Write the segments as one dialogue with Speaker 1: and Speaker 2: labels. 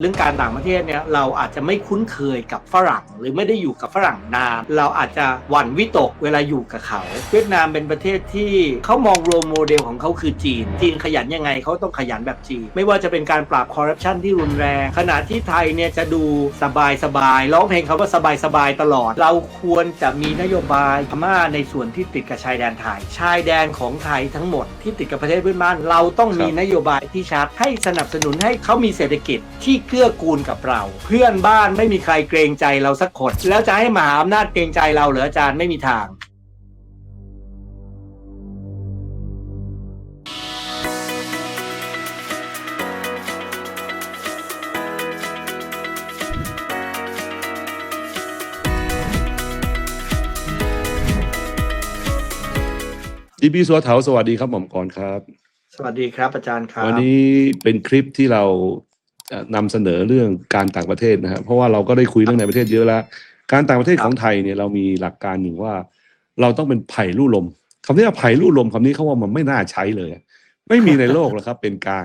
Speaker 1: เรื่องการต่างประเทศเนี่ยเราอาจจะไม่คุ้นเคยกับฝรั่ง หรือไม่ได้อยู่กับฝรั่งนาน เราอาจจะหวั่นวิตกเวลาอยู่กับเขา เวียดนามเป็นประเทศที่เขามองโรโมเดลของเขาคือจีน จีนขยันยังไงเขาต้องขยันแบบจีน ไม่ว่าจะเป็นการปราบคอร์รัปชันที่รุนแรง ขณะที่ไทยเนี่ยจะดูสบายสบายร้องเพลงเขาว่าสบายสบายๆตลอด เราควรจะมีนโยบายพม่าในส่วนที่ติดกับชายแดนไทย ชายแดนของไทยทั้งหมดที่ติดกับประเทศเพื่อนบ้าน เราต้องมีนโยบายที่ชัดให้สนับสนุนให้เขามีเศรษฐกิจที่เกื้อกูลกับเรา เพื่อนบ้านไม่มีใครเกรงใจเราสักคน แล้วจะให้มหาอำนาจเกรงใจเราเหรออาจารย์ไม่มีทาง
Speaker 2: จีพีสัวเถาสวัสดีครับหม่อมกรครับ
Speaker 1: สวัสดีครับอาจารย์ครับ
Speaker 2: วันนี้เป็นคลิปที่เราเอ่อ นำเสนอเรื่องการต่างประเทศนะครับเพราะว่าเราก็ได้คุยเรื่องในประเทศเยอะแล้ว การต่างประเทศ
Speaker 1: ครับ
Speaker 2: ของไทยเนี่ยเรามีหลักการหนึ่งว่า เราต้องเป็นไผ่ลู่ลมคำนี้ว่าไผ่ลู่ลมคำนี้เขาว่ามันไม่น่าใช้เลย ไม่มีในโลกหรอกครับ เป็นกลาง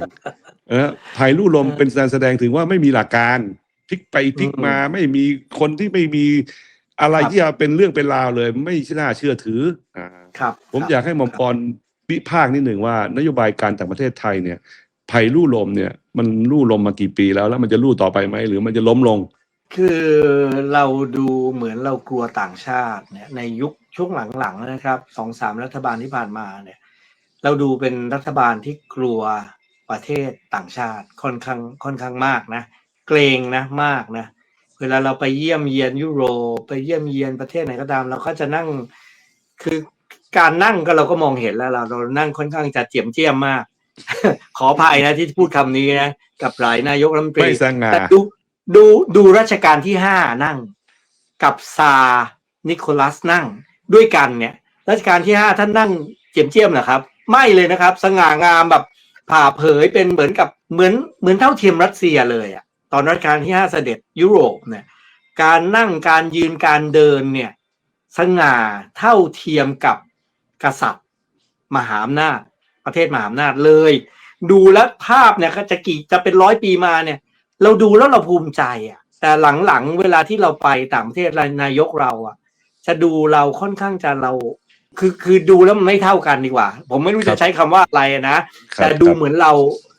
Speaker 2: เออไผ่ลู่ลมเป็นการแสดงถึงว่าไม่มีหลักการพลิกไปพลิกมาไม่มีคนที่ไม่มีอะไรที่จะเป็นเรื่องเป็นราวเลย ไม่น่าเชื่อถืออ่า
Speaker 1: ครับ
Speaker 2: ผม
Speaker 1: ครับ
Speaker 2: อยากให้หมอมกรวิพากษ์นิดหนึ่งว่านโยบายการต่างประเทศไทยเนี่ย ไผ่ลู่ลมเนี่ย มันลู่ลมมากี่ปีแล้ว แล้วมันจะลู่ต่อไปไหมหรือมันจะล้มลง
Speaker 1: คือเราดูเหมือนเรากลัวต่างชาติเนี่ยในยุคช่วงหลังๆนะครับสองสามรัฐบาลที่ผ่านมาเนี่ย เราดูเป็นรัฐบาลที่กลัวประเทศต่างชาติค่อนข้างค่อนข้างมากนะ เกรงนะมากนะเวลาเราไปเยี่ยมเยียนยุโรปไปเยี่ยมเยียนประเทศไหนก็ตาม เราก็จะนั่งคือการนั่งก็เราก็มองเห็นแล้วเราเรานั่งค่อนข้างจะเจียมเจียมมาก ขออภัยนะที่พูดคำนี้นะ กับหลายนายกรัฐมนตรี
Speaker 2: ไม่สง่า
Speaker 1: แต่ดูดูดูรัชกาลที่ห้านั่ง กับซาร์นิโคลัสนั่งด้วยกันเนี่ยรัชกาลที่ห้าท่านนั่งเจียมเจียมเหรอครับ ไม่เลยนะครับ สง่างามแบบผ่าเผยเป็นเหมือนกับเหมือนเหมือนเท่าเทียมรัสเซียเลยอะตอนรัชกาลที่ห้าเสด็จยุโรปเนี่ยการนั่งการยืนการเดินเนี่ยสง่าเท่าเทียมกับกษัตริย์ มหาอำนาจ ประเทศมหาอำนาจเลย ดูแล้วภาพเนี่ยก็จะกี่จะเป็นร้อยปีมาเนี่ย เราดูแล้วเราภูมิใจอะ แต่หลังๆเวลาที่เราไปต่างประเทศนายกเราอะ จะดูเราค่อนข้างจะเรา คือคือดูแล้วมันไม่เท่ากันดีกว่า ผมไม่รู้
Speaker 2: ครั
Speaker 1: จะ
Speaker 2: บ
Speaker 1: ใช้คำว่าอะไรนะ
Speaker 2: ครับ
Speaker 1: แต่ดู
Speaker 2: ครับ
Speaker 1: เหมือนเรา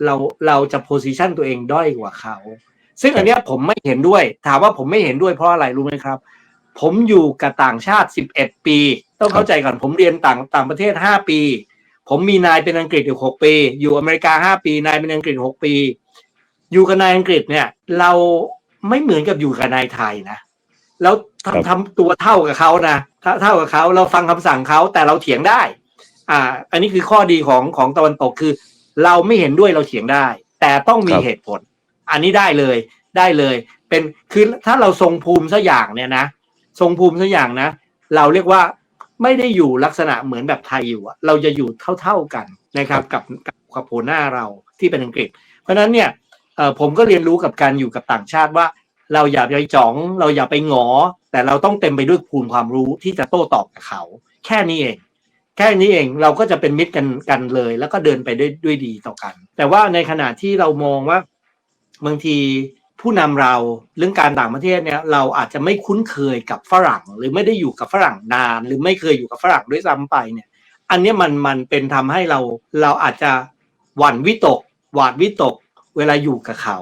Speaker 1: เราเราจะโพสิชันตัวเองด้อยกว่าเขา ซึ่งอันเนี้ยผมไม่เห็นด้วย ถามว่าผมไม่เห็นด้วยเพราะอะไรรู้ไหมครับ ผมอยู่กับต่างชาติ 11 ปี ต้องเข้าใจก่อนผมเรียนต่างต่างประเทศ 5 ปี ผมมีนายเป็นอังกฤษอยู่6ปี อยู่อเมริกา5ปี นายเป็นอังกฤษ6ปี อยู่กับนายอังกฤษเนี่ย เราไม่เหมือนกับอยู่กับนายไทยนะ แล้ว
Speaker 2: ครับ
Speaker 1: ทำทำตัวเท่ากับเขานะเท่าเท่ากับเขาเราฟังคำสั่งเขาแต่เราเถียงได้ อ่า อันนี้คือข้อดีของของตะวันตกคือ เราไม่เห็นด้วยเราเถียงได้ แต่ต้องมี
Speaker 2: ครับ
Speaker 1: เหตุผล อันนี้ได้เลยได้เลย เป็นคือถ้าเราทรงภูมิสักอย่างเนี่ยนะทรงภูมิสักอย่างนะ เราเรียกว่า ไม่ได้อยู่ลักษณะเหมือนแบบไทยอยู่อะเราจะอยู่เท่าๆกันนะครับกับกับกับหัวหน้าเราที่เป็นอังกฤษ เพราะฉะนั้นเนี่ยเอ่อผมก็เรียนรู้กับการอยู่กับต่างชาติว่า เราอย่าไปจ๋อง เราอย่าไปหงอ แต่เราต้องเต็มไปด้วยภูมิความรู้ที่จะโต้ตอบกับเขา แค่นี้เอง แค่นี้เองเราก็จะเป็นมิตรกันกันเลย แล้วก็เดินไปด้วยด้วยดีต่อกัน แต่ว่าในขณะที่เรามองว่าบางที ผู้นำเราเรื่องการต่างประเทศเนี่ยเราอาจจะไม่คุ้นเคยกับฝรั่ง หรือไม่ได้อยู่กับฝรั่งนาน หรือไม่เคยอยู่กับฝรั่งด้วยซ้ำไปเนี่ย อันนี้มันมันเป็นทำให้เราเราอาจจะหวั่นวิตก หวาดวิตก เวลาอยู่กับเขา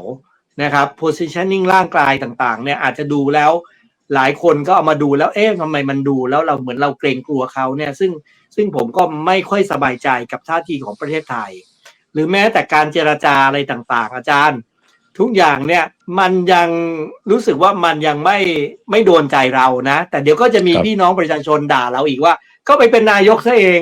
Speaker 1: นะครับ positioning ร่างกายต่างๆ เนี่ยอาจจะดูแล้วหลายคนก็เอามาดูแล้วเอ๊ะทำไมมันดูแล้วเราเหมือนเราเกรงกลัวเขาเนี่ยซึ่งซึ่งผมก็ไม่ค่อยสบายใจกับท่าทีของประเทศไทย หรือแม้แต่การเจรจาอะไรต่างๆ อาจารย์ ทุกอย่างเนี่ยมันยังรู้สึกว่ามันยังไม่ไม่โดนใจเรานะ แต่เดี๋ยวก็จะมี
Speaker 2: ครับ
Speaker 1: พี่น้องประชาชนด่าเราอีกว่า ก็ไปเป็นนายกซะเอง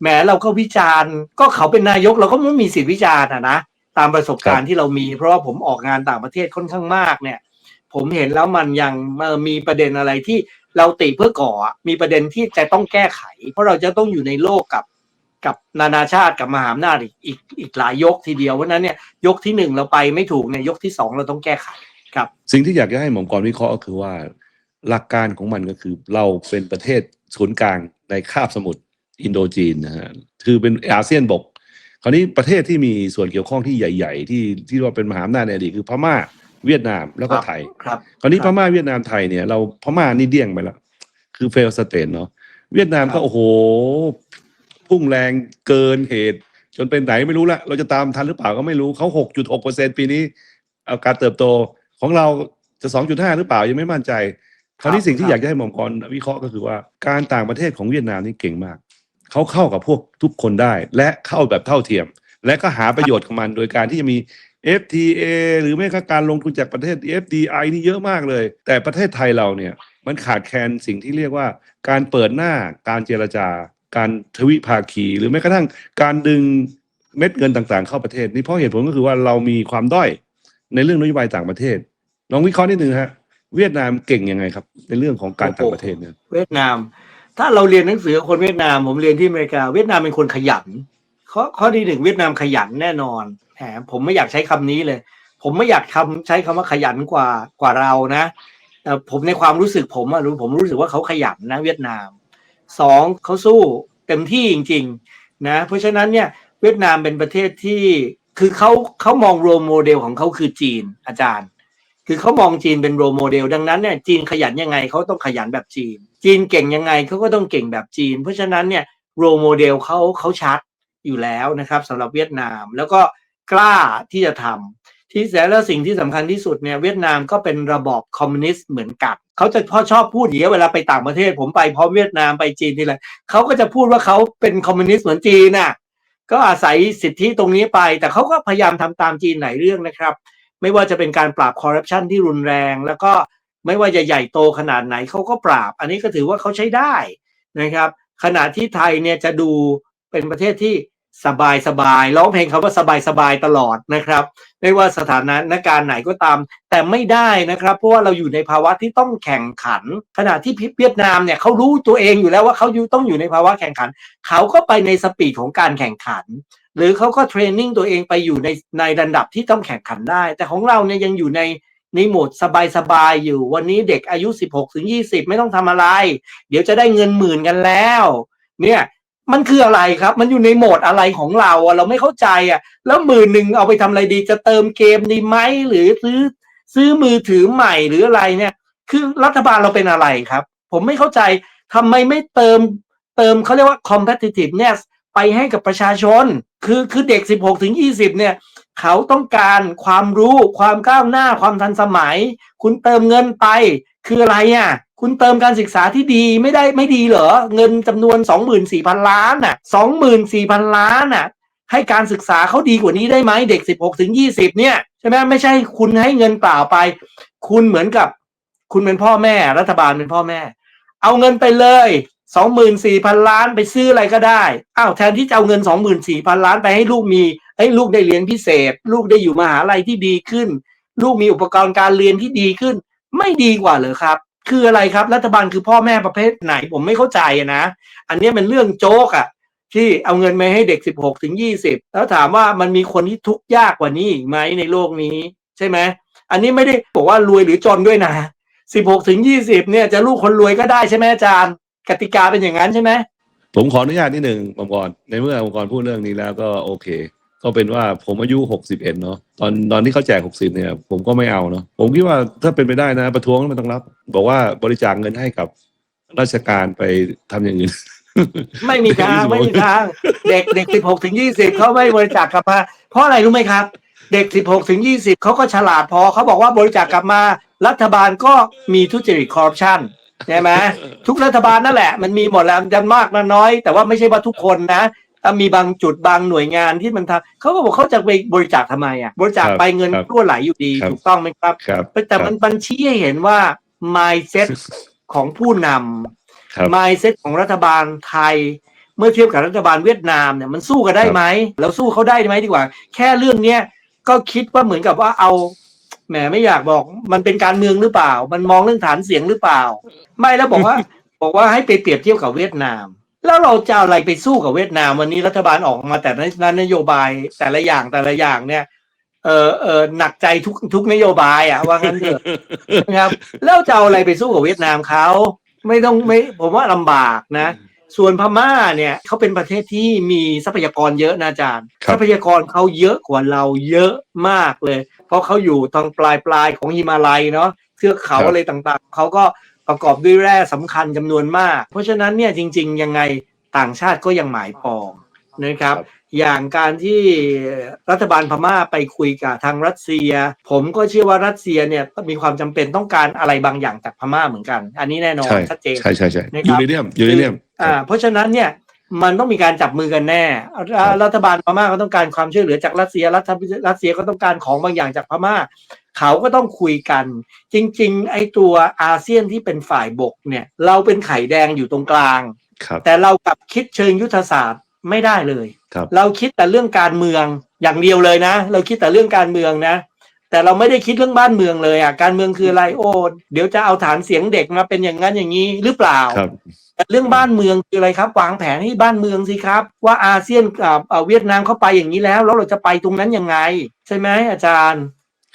Speaker 1: แหมเราก็วิจารณ์ ก็เขาเป็นนายกเราก็ไม่มีสิทธิวิจารณ์อะนะตามประสบการณ์ที่เรามี เพราะว่าผมออกงานต่างประเทศค่อนข้างมากเนี่ย ผมเห็นแล้วมันยังเอ่อมีประเด็นอะไรที่เราติเพื่อก่ออะมีประเด็นที่จะต้องแก้ไข เพราะเราจะต้องอยู่ในโลกกับ กับนานาชาติกับมหาอำนาจอีกอีกอีกหลายยกทีเดียวเพราะฉะนั้นเนี่ยยกที่หนึ่งเราไปไม่ถูกเนี่ยยกที่สองเราต้องแก้ไขครับ
Speaker 2: สิ่งที่อยากจะให้หม่อมกรวิเคราะห์ก็คือว่า หลักการของมันก็คือเราเป็นประเทศศูนย์กลางในคาบสมุทรอินโดจีนนะฮะคือเป็นอาเซียนบก คราวนี้ประเทศที่มีส่วนเกี่ยวข้องที่ใหญ่ ๆ ที่ที่ว่าเป็นมหาอำนาจในอดีตคือพม่าเวียดนามแล้วก็
Speaker 1: ครับ
Speaker 2: ไทย
Speaker 1: ครับ
Speaker 2: คราวนี้
Speaker 1: ค
Speaker 2: พ
Speaker 1: รับ
Speaker 2: ม่าเวียดนามไทยเนี่ยเราพม่านี่เดี่ยงไปแล้วคือเฟลสเตนเนาะเวียดนาม
Speaker 1: ครั
Speaker 2: ก็
Speaker 1: บ
Speaker 2: โอ้โห พุ่งแรงเกินเหตุ จนเป็นไหนไม่รู้ละเราจะตามทันหรือเปล่าก็ไม่รู้เขาหกจุดหกเปอร์เซ็นปีนี้เอาการเติบโตของเราจะสองจุดห้าหรือเปล่ายังไม่มั่นใจ คราวนี้สิ่งที่อยากจะให้หม่อมกรวิเคราะห์ก็คือว่าการต่างประเทศของเวียดนามนี่เก่งมากเขาเข้ากับพวกทุกคนได้ และเข้าแบบเท่าเทียม และก็หาประโยชน์ของมันโดยการที่จะมี FTA หรือไม่ก็การลงทุนจากประเทศ FDI นี่เยอะมากเลย แต่ประเทศไทยเราเนี่ยมันขาดแคลนสิ่งที่เรียกว่า การเปิดหน้าการเจรจา การทวิภาคี หรือแม้กระทั่งการดึงเม็ดเงินต่างๆ เข้าประเทศ นี่เพราะเหตุผลก็คือว่าเรามีความด้อยในเรื่องนโยบายต่างประเทศลองวิเคราะห์นิดนึงฮะเวียดนามเก่งยังไงครับ ในเรื่องของการต่างประเทศเนี่ย
Speaker 1: เวียดนาม ถ้าเราเรียนหนังสือกับคนเวียดนาม ผมเรียนที่อเมริกา เวียดนามเป็นคนขยัน ข้อข้อที่หนึ่งเวียดนามขยันแน่นอนแหมผมไม่อยากใช้คำนี้เลย ผมไม่อยากคำใช้คำว่าขยันกว่ากว่าเรานะแต่ผมในความรู้สึกผมอะรู้ผมรู้สึกว่าเขาขยันนะเวียดนาม สองเขาสู้เต็มที่จริงๆนะเพราะฉะนั้นเนี่ยเวียดนามเป็นประเทศที่คือเขาเขามองโรโมเดลของเขาคือจีนอาจารย์ คือเขามองจีนเป็นโรโมเดล ดังนั้นเนี่ยจีนขยันยังไงเขาต้องขยันแบบจีน จีนเก่งยังไงเขาก็ต้องเก่งแบบจีน เพราะฉะนั้นเนี่ยโรโมเดลเขาเขาชัดอยู่แล้วนะครับสำหรับเวียดนามแล้วก็กล้าที่จะทำ ที่แล้วสิ่งที่สำคัญที่สุดเนี่ยเวียดนามก็เป็นระบอบคอมมิวนิสต์เหมือนกันเขาจะพอชอบพูดอย่างเวลาไปต่างประเทศ ผมไปพร้อมเวียดนามไปจีนทีไรเขาก็จะพูดว่าเขาเป็นคอมมิวนิสต์เหมือนจีนน่ะก็อาศัยสิทธิตรงนี้ไป แต่เขาก็พยายามทำตามจีนหลายเรื่องนะครับ ไม่ว่าจะเป็นการปราบคอร์รัปชันที่รุนแรง แล้วก็ไม่ว่าจะใหญ่โตขนาดไหนเขาก็ปราบ อันนี้ก็ถือว่าเขาใช้ได้นะครับ ขณะที่ไทยเนี่ยจะดูเป็นประเทศที่ สบายสบายร้องเพลงคำว่าสบายสบายตลอดนะครับ ไม่ว่าสถานะการไหนก็ตาม แต่ไม่ได้นะครับ เพราะว่าเราอยู่ในภาวะที่ต้องแข่งขัน ขณะที่เวียดนามเนี่ยเขารู้ตัวเองอยู่แล้วว่าเขาอยู่ต้องอยู่ในภาวะแข่งขัน เขาก็ไปในสปีดของการแข่งขัน หรือเขาก็เทรนนิ่งตัวเองไปอยู่ในในระดับที่ต้องแข่งขันได้ แต่ของเราเนี่ยยังอยู่ในในโหมดสบายๆอยู่ วันนี้เด็กอายุ 16ถึง20 ไม่ต้องทำอะไร เดี๋ยวจะได้เงินหมื่นกันแล้ว เนี่ย มันคืออะไรครับ มันอยู่ในโหมดอะไรของเราอะเราไม่เข้าใจอะ แล้วหมื่นหนึ่งเอาไปทำอะไรดี จะเติมเกมดีไหมหรือซื้อซื้อมือถือใหม่หรืออะไรเนี่ย คือรัฐบาลเราเป็นอะไรครับ ผมไม่เข้าใจทำไมไม่เติมเติมเขาเรียกว่า competitiveness ไปให้กับประชาชน คือคือเด็ก 16ถึง20 เนี่ย เขาต้องการความรู้ความก้าวหน้าความทันสมัย คุณเติมเงินไป คืออะไรอะ คุณเติมการศึกษาที่ดีไม่ได้ไม่ดีเหรอ เงินจำนวน 24,000 ล้านอะ 24,000 ล้านอะ ให้การศึกษาเขาดีกว่านี้ได้ไหมเด็ก 16ถึง20 เนี่ยใช่ไหมไม่ใช่คุณให้เงินเปล่าไป คุณเหมือนกับ คุณเป็นพ่อแม่ รัฐบาลเป็นพ่อแม่ เอาเงินไปเลยสองหมื่นสี่พันล้านไปซื้ออะไรก็ได้อ้าวแทนที่จะเอาเงินสองหมื่นสี่พันล้านไปให้ลูกมีให้ลูกได้เรียนพิเศษ ลูกได้อยู่มหาลัยที่ดีขึ้น ลูกมีอุปกรณ์การเรียนที่ดีขึ้น ไม่ดีกว่าเหรอครับ คืออะไรครับ รัฐบาลคือพ่อแม่ประเภทไหน ผมไม่เข้าใจนะ อันนี้เป็นเรื่องโจ๊กอะที่เอาเงินมาให้เด็กสิบหกถึงยี่สิบแล้วถามว่ามันมีคนที่ทุกข์ยากกว่านี้อีกไหมในโลกนี้ ใช่ไหมอันนี้ไม่ได้บอกว่ารวยหรือจนด้วยนะสิบหกถึงยี่สิบเนี่ยจะลูกคนรวยก็ได้ใช่ไหมอาจารย์ กติกาเป็นอย่างนั้นใช่ไหม
Speaker 2: ผมขออนุญาตนิดหนึ่งองค์กรในเมื่อองค์กรพูดเรื่องนี้แล้วก็โอเค ก็เป็นว่าผมอายุหกสิบเอ็ดเนาะตอนตอนที่เขาแจกหกสิบเนี่ย ผมก็ไม่เอาเนาะผมคิดว่าถ้าเป็นไปได้นะ ประท้วงแล้วมันต้องรับ บอกว่าบริจาคเงินให้กับราชการไปทำอย่างอื่น
Speaker 1: ไม่มีทางไม่มีทาง เด็กเด็กสิบหกถึงยี่สิบเขาไม่บริจาคกลับมา เพราะอะไรรู้ไหมครับ เด็กสิบหกถึงยี่สิบเขาก็ฉลาดพอเขาบอกว่าบริจาคกลับมา รัฐบาลก็มีทุจริตคอร์รัปชันใช่ไหมทุกรัฐบาลนั่นแหละ มันมีหมดแล้วยันมากนะน้อย แต่ว่าไม่ใช่ว่าทุกคนนะแต่ มีบางจุดบางหน่วยงานที่มันทำเขาก็บอกเขาจะไปบริจาคทำไมอะบริจาคไปเงิน
Speaker 2: ครับ
Speaker 1: รั่วไหลอยู่ดี
Speaker 2: ครับ
Speaker 1: ถูกต้องไหมครับ
Speaker 2: ครับ
Speaker 1: แต่มันบัญชี้ให้เห็นว่า mindset ของผู้นำ
Speaker 2: ครับ
Speaker 1: mindset ของรัฐบาลไทย เมื่อเทียบกับรัฐบาลเวียดนามเนี่ยมันสู้กันได้ไหมเราสู้เขาได้ไหมดีกว่า แค่เรื่องเนี้ยก็คิดว่าเหมือนกับว่าเอาแหมไม่อยากบอกมันเป็นการเมืองหรือเปล่า มันมองเรื่องฐานเสียงหรือเปล่า ไม่แล้วบอกว่า บอกว่าให้ไปเปรียบเทียบกับเวียดนาม แล้วเราจะเอาอะไรไปสู้กับเวียดนามวันนี้รัฐบาลออกมาแต่ละนโยบายแต่ละอย่างแต่ละอย่างเนี่ยเออเออหนักใจทุกทุกนโยบายอะว่างั้นเถอะนะครับ แล้วจะเอาอะไรไปสู้กับเวียดนามเขาไม่ต้องไม่ผมว่าลำบากนะ ส่วนพม่าเนี่ยเขาเป็นประเทศที่มีทรัพยากรเยอะนะอาจารย์
Speaker 2: ครับ
Speaker 1: ทรัพยากรเขาเยอะกว่าเราเยอะมากเลย เพราะเขาอยู่ทางปลายปลายๆของฮิมาลัยเนาะเทือกเขาอะไรต่างๆเขาก็ ประกอบด้วยแร่สำคัญจำนวนมาก เพราะฉะนั้นเนี่ยจริง ๆ ยังไงต่างชาติก็ยังหมายปองนะครับ
Speaker 2: ครับ
Speaker 1: อย่างการที่รัฐบาลพม่าไปคุยกับทางรัสเซีย ผมก็เชื่อว่ารัสเซียเนี่ยมีความจำเป็นต้องการอะไรบางอย่างจากพม่าเหมือนกัน อันนี้แน่นอน
Speaker 2: ใช่
Speaker 1: ชัดเจน
Speaker 2: ใช่ใช่ใช่
Speaker 1: นะครับ
Speaker 2: ยูเรเนียมยูเรเนียม
Speaker 1: อ่าเพราะฉะนั้นเนี่ยมันต้องมีการจับมือกันแน่อ่ารัฐบาลพม่าก็ต้องการความช่วยเหลือจากรัสเซียรัฐรัสเซียก็ต้องการของบางอย่างจากพม่า เขาก็ต้องคุยกัน จริง ๆ ไอ้ตัวอาเซียนที่เป็นฝ่ายบกเนี่ย เราเป็นไข่แดงอยู่ตรงกลาง
Speaker 2: ครับ
Speaker 1: แต่เรากลับคิดเชิงยุทธศาสตร์ไม่ได้เลย
Speaker 2: ครับ
Speaker 1: เราคิดแต่เรื่องการเมืองอย่างเดียวเลยนะ เราคิดแต่เรื่องการเมืองนะ แต่เราไม่ได้คิดเรื่องบ้านเมืองเลยอะการเมืองคืออะไรโอ้เดี๋ยวจะเอาฐานเสียงเด็กมาเป็นอย่างนั้นอย่างนี้หรือเปล่า
Speaker 2: ครับ
Speaker 1: แต่เรื่องบ้านเมืองคืออะไรครับ วางแผนให้บ้านเมืองสิครับ ว่าอาเซียนกับเอ่อเวียดนามเข้าไปอย่างนี้แล้ว แล้วเราจะไปตรงนั้นยังไง ใช่ไหมอาจารย์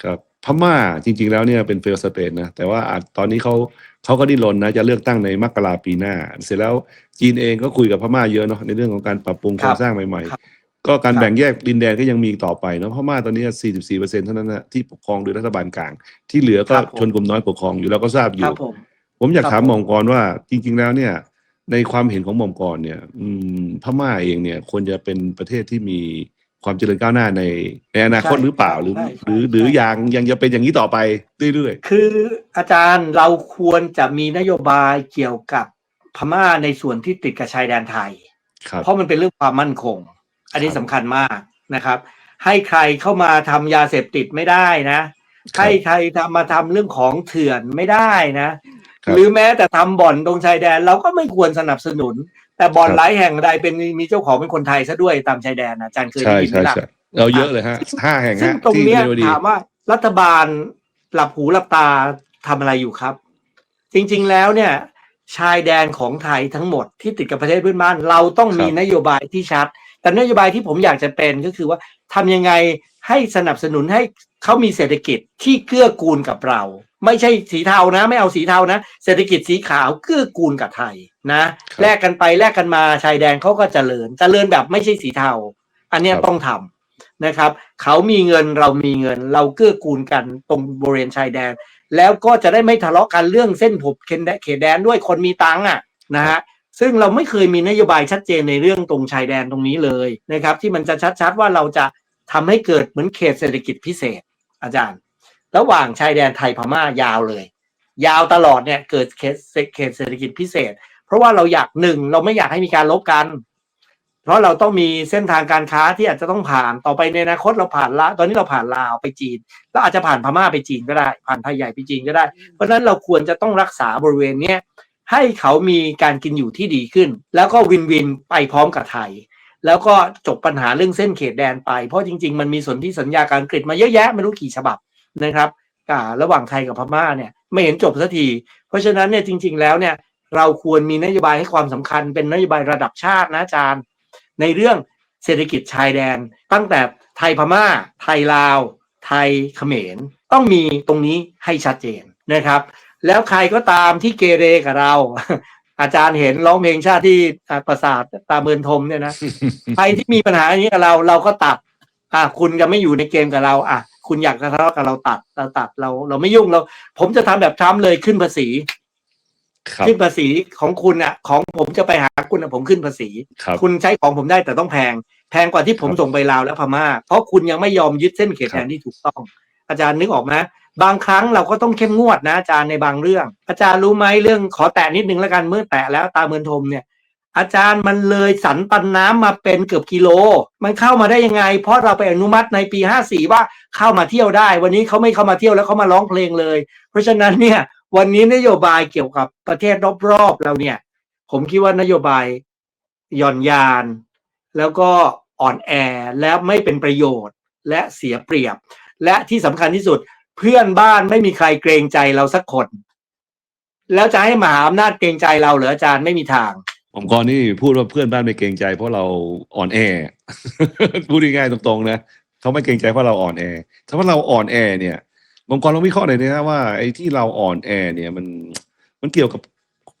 Speaker 2: ครับ พม่าจริง ๆ แล้วเนี่ยเป็นเฟลสเปนนะแต่ว่าอาจตอนนี้เขาเขาก็ดิ้นรนนะจะเลือกตั้งในมกราปีหน้า เสร็จแล้วจีนเองก็คุยกับพม่าเยอะเนาะในเรื่องของการปรับปรุงโครงสร้างใหม่
Speaker 1: ครับ
Speaker 2: ๆก็การ
Speaker 1: ครับ
Speaker 2: แบ่งแยกดินแดนก็ยังมีต่อไปเนาะพม่าตอนนี้ 44เปอร์เซ็นต์เท่านั้นนะที่ปกครองโดยรัฐบาลกลาง ที่เหลือก็
Speaker 1: ครับผม
Speaker 2: ชนกลุ่มน้อยปกครองอยู่เราก็ทราบอ
Speaker 1: ค
Speaker 2: ยู่
Speaker 1: รับผม
Speaker 2: ผมอยาก
Speaker 1: ครับ
Speaker 2: ถาม
Speaker 1: ผม
Speaker 2: หม่อมกรว่าจริง ๆ แล้วเนี่ย ในความเห็นของหม่อมกรเนี่ย อืมพม่าเองเนี่ยควรจะเป็นประเทศที่มี ความเจริญก้าวหน้าในในอนาคตหรือเปล่าหรือ
Speaker 1: ใช่
Speaker 2: หรือ
Speaker 1: ใช่
Speaker 2: หรือ
Speaker 1: ใช่
Speaker 2: ยังยังจะเป็นอย่างนี้ต่อไปเรื่อย
Speaker 1: คืออาจารย์เราควรจะมีนโยบายเกี่ยวกับพม่าในส่วนที่ติดกับชายแดนไทย
Speaker 2: ๆครับ
Speaker 1: เพราะมันเป็นเรื่องความมั่นคง อันนี้
Speaker 2: ครับ
Speaker 1: สำคัญมากนะครับ ให้ใครเข้ามาทำยาเสพติดไม่ได้นะ
Speaker 2: ครับ
Speaker 1: ให้ใครทำมาทำเรื่องของเถื่อนไม่ได้นะ
Speaker 2: ครับ
Speaker 1: หรือแม้แต่ทำบ่อนตรงชายแดนเราก็ไม่ควรสนับสนุน แต่บ่อน
Speaker 2: ครับ
Speaker 1: หลายแห่งใดเป็นมีเจ้าของเป็นคนไทยซะด้วยตามชายแดนนะอาจารย์เคย
Speaker 2: ใช่
Speaker 1: ได้ยินไหม
Speaker 2: ใช่
Speaker 1: ล่ะ
Speaker 2: ใช่เราเยอะเลยฮะห้าแห่ง
Speaker 1: ซึ่ง
Speaker 2: ฮะ
Speaker 1: ตรง
Speaker 2: ที่
Speaker 1: เนี้ย
Speaker 2: เรวดี
Speaker 1: ถามว่ารัฐบาลหลับหูหลับตาทำอะไรอยู่ครับ จริงๆแล้วเนี่ย ชายแดนของไทยทั้งหมดที่ติดกับประเทศเพื่อนบ้าน เราต้องมีนโยบายที่ชัด แต่นโยบายที่ผมอยากจะเป็นก็คือว่าทำยังไงให้สนับสนุนให้เขามีเศรษฐกิจที่เกื้อกูลกับเรา ไม่ใช่สีเทานะ ไม่เอาสีเทานะ เศรษฐกิจสีขาวเกื้อกูลกับไทยนะ
Speaker 2: ครับ
Speaker 1: แลกกันไปแลกกันมาชายแดนเขาก็เจริญเจริญแบบไม่ใช่สีเทา อันเนี้ย
Speaker 2: ครับ
Speaker 1: ต้องทำนะครับ เขามีเงินเรามีเงิน เราเกื้อกูลกันตรงบริเวณชายแดน แล้วก็จะได้ไม่ทะเลาะกันเรื่องเส้นผมเขตแดนเขตแดนด้วยคนมีตังค์อะนะฮะซึ่งเราไม่เคยมีนโยบายชัดเจนในเรื่องตรงชายแดนตรงนี้เลยนะครับ ที่มันจะชัดๆว่าเราจะทำให้เกิดเหมือนเขตเศรษฐกิจพิเศษ อาจารย์ ระหว่างชายแดนไทยพม่ายาวเลย ยาวตลอดเนี่ยเกิดเขตเขตเศรษฐกิจพิเศษ เพราะว่าเราอยากหนึ่งเราไม่อยากให้มีการลบกัน เพราะเราต้องมีเส้นทางการค้าที่อาจจะต้องผ่านต่อไปในอนาคตเราผ่านละตอนนี้เราผ่านลาวไปจีน แล้วอาจจะผ่านพม่าไปจีนก็ได้ ผ่านไทยใหญ่ไปจีนก็ได้ เพราะฉะนั้นเราควรจะต้องรักษาบริเวณเนี้ยให้เขามีการกินอยู่ที่ดีขึ้น แล้วก็วินวินไปพร้อมกับไทย แล้วก็จบปัญหาเรื่องเส้นเขตแดนไป เพราะจริง ๆ มันมีสนธิสัญญาการกฤษมาเยอะแยะไม่รู้กี่ฉบับ นะครับอ่าระหว่างไทยกับพม่าเนี่ยไม่เห็นจบสักที เพราะฉะนั้นเนี่ยจริง ๆ แล้วเนี่ยเราควรมีนโยบายให้ความสำคัญเป็นนโยบายระดับชาตินะอาจารย์ ในเรื่องเศรษฐกิจชายแดน ตั้งแต่ไทยพม่า ไทยลาว ไทยเขมร ต้องมีตรงนี้ให้ชัดเจนนะครับ แล้วใครก็ตามที่เกเรกับเรา อาจารย์เห็นร้องเพลงชาติที่อ่าปราสาทตาเมือนทมเนี่ยนะใครที่มีปัญหาอย่างนี้กับเราเราก็ตัดอะคุณจะไม่อยู่ในเกมกับเราอะ คุณอยากจะทะเลาะกับเราตัดเราตัดเรา เราไม่ยุ่งเรา ผมจะทำแบบทรัมป์เลยขึ้นภาษี
Speaker 2: ครับ
Speaker 1: ขึ้นภาษีของคุณอะ ของผมจะไปหาคุณอะผมขึ้นภาษี
Speaker 2: ครับ
Speaker 1: คุณใช้ของผมได้แต่ต้องแพง แพงกว่าที่ผม
Speaker 2: ครับ
Speaker 1: ส่งไปลาวและพม่า เพราะคุณยังไม่ยอมยึดเส้นเขต
Speaker 2: ครับ
Speaker 1: แดนที่ถูกต้อง อาจารย์นึกออกไหมบางครั้งเราก็ต้องเข้มงวดนะอาจารย์ในบางเรื่อง อาจารย์รู้ไหมเรื่องขอแตะนิดนึงแล้วกันเมื่อแตะแล้วตาเมือนทมเนี่ย อาจารย์มันเลยสันปันน้ำมาเป็นเกือบกิโล มันเข้ามาได้ยังไง เพราะเราไปอนุมัติในปี 54 ว่าเข้ามาเที่ยวได้ วันนี้เขาไม่เข้ามาเที่ยวแล้วเขามาร้องเพลงเลย เพราะฉะนั้นเนี่ยวันนี้นโยบายเกี่ยวกับประเทศรอบๆเราเนี่ย ผมคิดว่านโยบายหย่อนยาน แล้วก็อ่อนแอและไม่เป็นประโยชน์และเสียเปรียบ และที่สำคัญที่สุดเพื่อนบ้านไม่มีใครเกรงใจเราสักคน แล้วจะให้มหาอำนาจเกรงใจเราเหรออาจารย์ไม่มีทาง
Speaker 2: ผมกรนี่พูดว่าเพื่อนบ้านไม่เกรงใจ เพราะเราอ่อนแอ พูดง่ายๆตรงๆนะเขาไม่เกรงใจเพราะเราอ่อนแอ ถ้าว่าเราอ่อนแอเนี่ยผมกรลองวิเคราะห์หน่อยนะว่าไอ้ที่เราอ่อนแอเนี่ยมันมันเกี่ยวกับ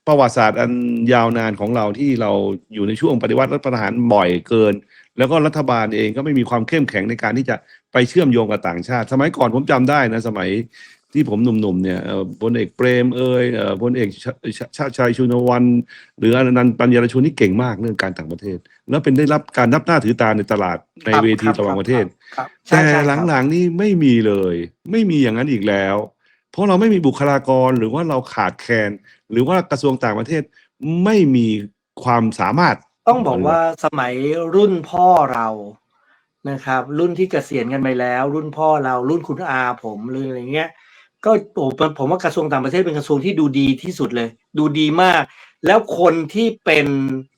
Speaker 2: ประวัติศาสตร์อันยาวนานของเราที่เราอยู่ในช่วงปฏิวัติรัฐประหารบ่อยเกิน แล้วก็รัฐบาลเองก็ไม่มีความเข้มแข็งในการที่จะไปเชื่อมโยงกับต่างชาติ สมัยก่อนผมจำได้นะ สมัย ที่ผมหนุ่มๆเนี่ยเอ่อพลเอกเปรมเอ่ยเอ่อพลเอกชชชาติชัยชุนวัน หรืออนันต์ปัญญารชุนนี่เก่งมากเรื่องการต่างประเทศ แล้วเป็นได้รับการนับหน้าถือตาในตลาดใน
Speaker 1: ครับ
Speaker 2: เวที
Speaker 1: ครับ
Speaker 2: ต่างประเทศ
Speaker 1: ครับใช่
Speaker 2: แต่
Speaker 1: ใช่ครับ
Speaker 2: หลังๆนี่ไม่มีเลย ไม่มีอย่างนั้นอีกแล้ว เพราะเราไม่มีบุคลากรหรือว่าเราขาดแคลนหรือว่ากระทรวงต่างประเทศไม่มีความสามารถ
Speaker 1: ต้องบอกว่าสมัยรุ่นพ่อเรานะครับ รุ่นที่เกษียณกันไปแล้ว รุ่นพ่อเรารุ่นคุณอาผมหรืออะไรเงี้ย ก็ผมผมว่ากระทรวงต่างประเทศเป็นกระทรวงที่ดูดีที่สุดเลย ดูดีมาก แล้วคนที่เป็น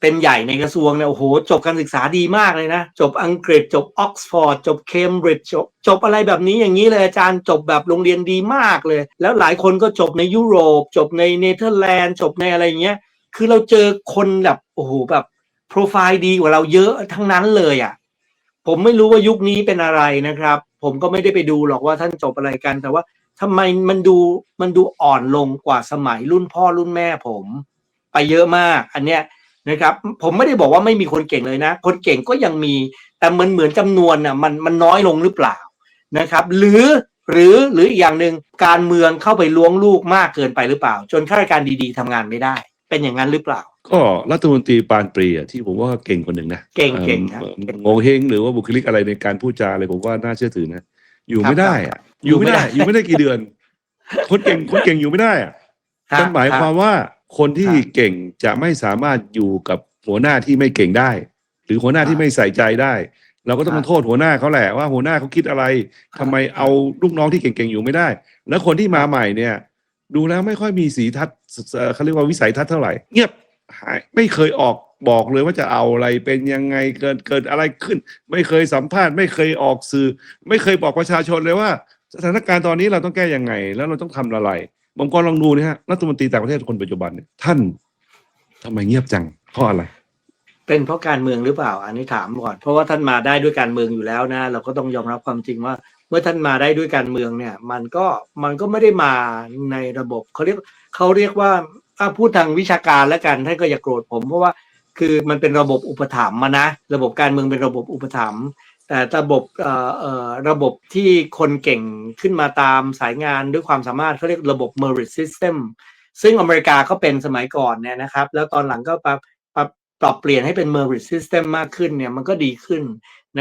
Speaker 1: เป็นใหญ่ในกระทรวงเนี่ยโอ้โห จบการศึกษาดีมากเลยนะ จบอังกฤษจบออกซฟอร์ดจบเคมบริดจ์จบจบอะไรแบบนี้อย่างนี้เลยอาจารย์จบแบบโรงเรียนดีมากเลย แล้วหลายคนก็จบในยุโรป จบในเนเธอร์แลนด์จบในอะไรเงี้ยคือเราเจอคนแบบโอ้โหแบบโปรไฟล์ดีกว่าเราเยอะทั้งนั้นเลยอะผมไม่รู้ว่ายุคนี้เป็นอะไรนะครับ ผมก็ไม่ได้ไปดูหรอกว่าท่านจบอะไรกันแต่ว่า ทำไมมันดูมันดูอ่อนลงกว่าสมัยรุ่นพ่อรุ่นแม่ผม ไปเยอะมาก อันเนี้ยนะครับ ผมไม่ได้บอกว่าไม่มีคนเก่งเลยนะ คนเก่งก็ยังมี แต่มันเหมือนจำนวนน่ะมันมันน้อยลงหรือเปล่านะครับ หรือหรือหรืออีกอย่างหนึ่งการเมืองเข้าไปล้วงลูกมากเกินไปหรือเปล่า จนข้าราชการดีๆทำงานไม่ได้ เป็นอย่างนั้นหรือเปล่า
Speaker 2: ก็รัฐมนตรีปานปรีอะที่ผมว่าเก่งคนหนึ่งนะ
Speaker 1: เก่งเก่งครับ
Speaker 2: เอ่อโงเฮงหรือว่าบุคลิกอะไรในการพูดจาอะไรผมว่าน่าเชื่อถือนะ อยู่
Speaker 1: ครับ
Speaker 2: ไม่ได้
Speaker 1: ครั
Speaker 2: อะ
Speaker 1: บ
Speaker 2: อยู่ไม่ได้
Speaker 1: อ
Speaker 2: อยู่ยู่
Speaker 1: ไม่
Speaker 2: ไม่
Speaker 1: ได้
Speaker 2: ได้กี่เดือน คนเก่งคนเก่งอยู่ไม่ได้อะ
Speaker 1: ฮะ
Speaker 2: นั่นหมายความว่าคนที่
Speaker 1: ครับ
Speaker 2: เก่งจะไม่สามารถอยู่กับหัวหน้าที่ไม่เก่งได้ หรือหัวหน้า
Speaker 1: ครับ
Speaker 2: ที่ไม่ใส่ใจได้ เราก็ต้อง
Speaker 1: ครับ
Speaker 2: มาโทษหัวหน้าเขาแหละว่าหัวหน้าเขาคิดอะไรทำไมเอาลูกน้องที่เก่งๆอยู่ไม่ได้ แล้วคนที่มาใหม่เนี่ย ดูแล้วไม่ค่อยมีสีทัศน์เอ่อเขาเรียกว่าวิสัยทัศน์เท่าไหร่ เงียบหายไม่เคยออกบอกเลยว่าจะเอาอะไรเป็นยังไงเกิดเกิดอะไรขึ้น ไม่เคยสัมภาษณ์ ไม่เคยออกสื่อ ไม่เคยบอกประชาชนเลยว่า สถานการณ์ตอนนี้เราต้องแก้ยังไง แล้วเราต้องทำอะไรผมก็ลองดูนะฮะรัฐมนตรีต่างประเทศคนปัจจุบันเนี่ยท่านทำไมเงียบจังเพราะอะไร
Speaker 1: เป็นเพราะการเมืองหรือเปล่า อันนี้ถามก่อน เพราะว่าท่านมาได้ด้วยการเมืองอยู่แล้วนะ เราก็ต้องยอมรับความจริงว่า เมื่อท่านมาได้ด้วยการเมืองเนี่ย มันก็มันก็ไม่ได้มาในระบบเขาเรียกเขาเรียกว่าถ้าพูดทางวิชาการแล้วกันท่านก็อย่าโกรธผมเพราะว่าคือมันเป็นระบบอุปถัมภ์มานะ ระบบการเมืองเป็นระบบอุปถัมภ์ แต่ระบบเอ่อเอ่อระบบที่คนเก่งขึ้นมาตามสายงานด้วยความสามารถเขาเรียกระบบ merit system ซึ่งอเมริกาก็เป็นสมัยก่อนเนี่ยนะครับ แล้วตอนหลังก็ปรับปรับปรับเปลี่ยนให้เป็น merit system มากขึ้นเนี่ยมันก็ดีขึ้น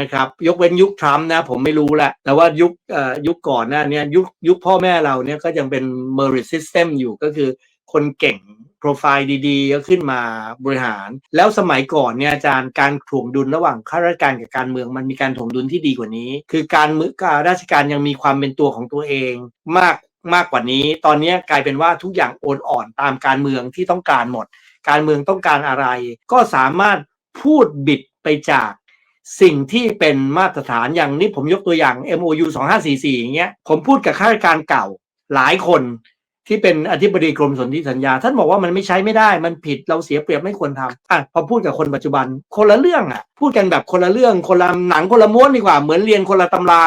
Speaker 1: นะครับ ยกเว้นยุคทรัมป์นะผมไม่รู้แหละ แต่ว่ายุคเอ่อยุคก่อนหน้าเนี้ยุคยุคพ่อแม่เราเนี่ยก็ยังเป็น merit system อยู่ก็คือคนเก่ง รไฟล์ดีๆก็ขึ้นมาบริหาร แล้วสมัยก่อนเนี่ยอาจารย์การถ่วงดุลระหว่างข้าราชการกับการเมืองมันมีการถ่วงดุลที่ดีกว่านี้ คือการมือการราชการยังมีความเป็นตัวของตัวเองมากมากกว่านี้ ตอนนี้กลายเป็นว่าทุกอย่างโอนอ่อนตามการเมืองที่ต้องการหมด การเมืองต้องการอะไร ก็สามารถพูดบิดไปจากสิ่งที่เป็นมาตรฐานอย่างนี้ผมยกตัวอย่าง MOU 2544อย่างเงี้ยผมพูดกับข้าราชการเก่าหลายคน ที่เป็นอธิบดีกรมสนธิสัญญา ท่านบอกว่ามันไม่ใช้ไม่ได้ มันผิดเราเสียเปรียบไม่ควรทำอะพอพูดกับคนปัจจุบัน คนละเรื่องอะ พูดกันแบบคนละเรื่องคนละหนังคนละม้วนดีกว่าเหมือนเรียนคนละตำรา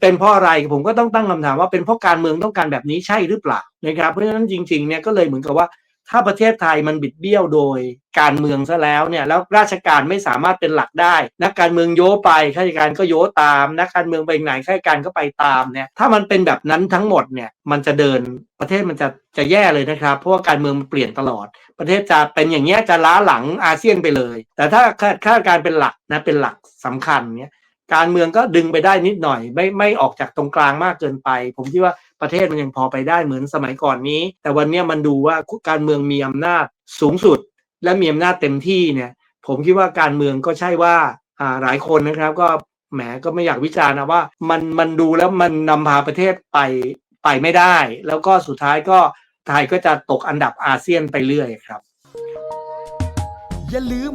Speaker 1: เป็นเพราะอะไรผมก็ต้องตั้งคำถามว่าเป็นเพราะการเมืองต้องการแบบนี้ใช่หรือเปล่านะครับเพราะฉะนั้นจริงๆเนี่ยก็เลยเหมือนกับว่า ถ้าประเทศไทยมันบิดเบี้ยวโดยการเมืองซะแล้วเนี่ยแล้วราชการไม่สามารถเป็นหลักได้ นักการเมืองโยไปข้าราชการก็โยตาม นักการเมืองไปไหนข้าราชการก็ไปตามเนี่ยถ้ามันเป็นแบบนั้นทั้งหมดเนี่ยมันจะเดินประเทศมันจะจะแย่เลยนะครับ เพราะว่าการเมืองมันเปลี่ยนตลอด ประเทศจะเป็นอย่างเงี้ยจะล้าหลังอาเซียนไปเลย แต่ถ้าข้าข้าราชการเป็นหลักนะเป็นหลักสำคัญเนี่ยการเมืองก็ดึงไปได้นิดหน่อย ไม่ไม่ออกจากตรงกลางมากเกินไป ผมคิดว่า ประเทศมันยังพอไปได้เหมือนสมัยก่อนนี้ แต่วันนี้มันดูว่าการเมืองมีอำนาจสูงสุด และมีอำนาจเต็มที่เนี่ยผมคิดว่าการเมืองก็ใช่ว่าอ่าหลายคนนะครับก็แหมก็ไม่อยากวิจารณ์นะว่ามันมันดูแล้วมันนำพาประเทศไปไปไม่ได้ แล้วก็สุดท้ายก็ไทยก็จะตกอันดับอาเซียนไปเรื่อยครับ
Speaker 3: อย่าลืม